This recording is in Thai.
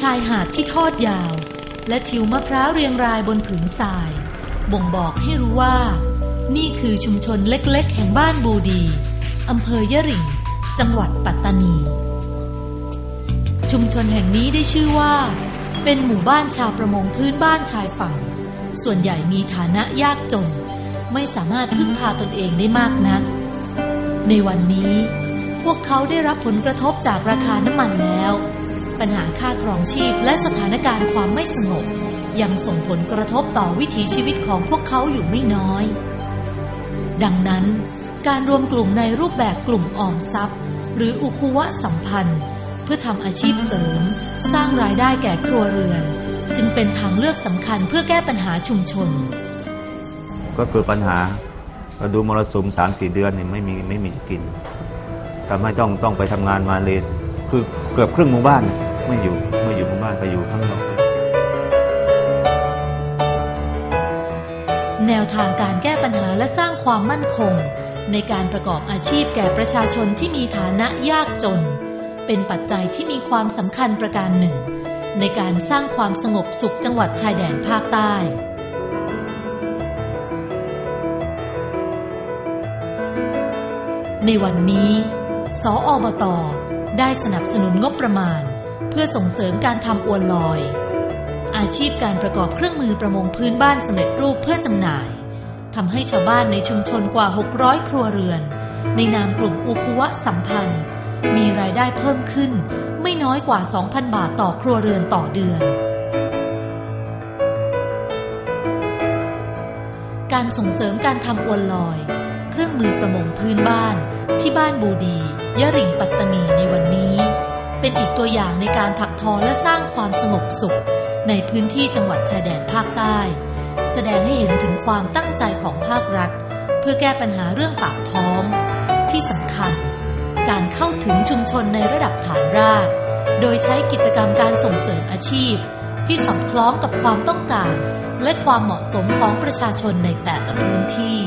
ชายหาดที่ทอดยาว และทิวมะพร้าวเรียงรายบนผืนทราย บ่งบอกให้รู้ว่า นี่คือชุมชนเล็กๆ แห่งบ้านบูดีอำเภอยะริ่งจังหวัดปัตตานี ชุมชนแห่งนี้ได้ชื่อว่า เป็นหมู่บ้านชาวประมงพื้นบ้านชายฝั่ง ส่วนใหญ่มีฐานะยากจน ไม่สามารถพึ่งพาตนเองได้มากนัก ในวันนี้ พวกเขาได้รับผลกระทบจากราคาน้ำมันแล้ว ปัญหาค่าครองชีพและสถานการณ์ความไม่สงบ ยังส่งผลกระทบต่อวิถีชีวิตของพวกเขาอยู่ไม่น้อย ดังนั้น การรวมกลุ่มในรูปแบบกลุ่มออมทรัพย์ หรืออุคุวะสัมพันธ์ เพื่อทำอาชีพเสริม สร้างรายได้แก่ครัวเรือน จึงเป็นทางเลือกสำคัญเพื่อแก้ปัญหาชุมชน ก็คือปัญหาเราดูมรสุมสามสี่เดือนเนี่ยไม่มีไม่มีจะกินทำให้ต้องต้องไปทำงานมาเลยคือเกือบครึ่งหมู่บ้าน ไม่อยู่ไม่อยู่บ้านไปอยู่ข้างนอกแนวทางการแก้ปัญหาและสร้างความมั่นคง ในการประกอบอาชีพแก่ประชาชนที่มีฐานะยากจน เป็นปัจจัยที่มีความสำคัญประการหนึ่ง ในการสร้างความสงบสุขจังหวัดชายแดนภาคใต้ในวันนี้ สออบต ได้สนับสนุนงบประมาณ เพื่อส่งเสริมการทำอวนลอย อาชีพการประกอบเครื่องมือประมงพื้นบ้านสำเร็จรูปเพื่อจำหน่ายทำให้ชาวบ้านในชุมชนกว่า 600 ครัวเรือน ในนามกลุ่มอุคุวะสัมพันธ์ มีรายได้เพิ่มขึ้น ไม่น้อยกว่า 2,000 บาทต่อครัวเรือนต่อเดือน การส่งเสริมการทำอวนลอย เครื่องมือประมงพื้นบ้าน ที่บ้านบูดี ยะริงปัตตานี ตัวอย่างในการถักทอและสร้างความสงบสุข ในพื้นที่จังหวัดชายแดนภาคใต้ แสดงให้เห็นถึงความตั้งใจของภาครัฐ เพื่อแก้ปัญหาเรื่องปากท้อง ที่สำคัญ การเข้าถึงชุมชนในระดับฐานราก โดยใช้กิจกรรมการส่งเสริมอาชีพ ที่สอดคล้องกับความต้องการ และความเหมาะสมของประชาชนในแต่ละพื้นที่